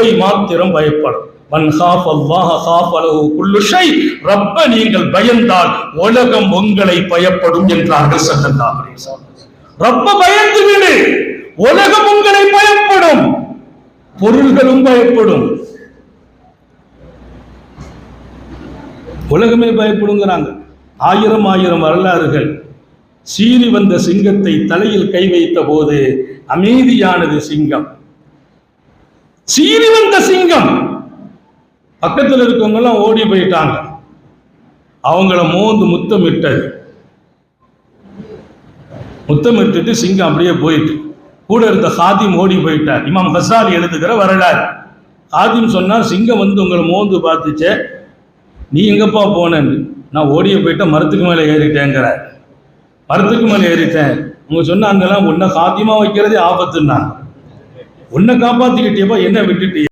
ரப்பை மாத்திரம் பயப்படும். ரப்ப நீங்கள் பயந்தால் உலகம் உங்களை பயப்படும் என்றார்கள் ஸல்லல்லாஹு ரப்ப பயந்து விடு. உலகம் உங்களை பயப்படும். பொருள்களும் பயப்படும். உலகமே பயப்படுங்கிறாங்க. ஆயிரம் ஆயிரம் வரலாறுகள். சீறி வந்த சிங்கத்தை தலையில் கை வைத்த போது அமைதியானது சிங்கம். சீறி வந்த சிங்கம். பக்கத்தில் இருக்கவங்கெல்லாம் ஓடி போயிட்டாங்க. அவங்கள மோந்து முத்தமிட்டது. முத்தமிட்டுட்டு சிங்கம் அப்படியே போயிட்டு கூட இருந்த ஹாதிம் ஓடி போயிட்டார். இமாம் ஹசாலி எழுதுகிற வரலாறு. ஹாதிம் சொன்னார் சிங்கம் வந்து உங்களை மோந்து பார்த்துச்சே. நீ எங்கப்பா போனேன்னு? நான் ஓடிய போயிட்டேன் மரத்துக்கு மேலே ஏறிட்டேங்கிறார். மரத்துக்கு மேலே ஏறிட்டேன். அவங்க சொன்னாங்கலாம் ஒன்றை சாத்தியமா வைக்கிறதே ஆபத்துன்னாங்க. உன்னை காப்பாத்திக்கிட்டியப்பா என்ன விட்டுட்டிய.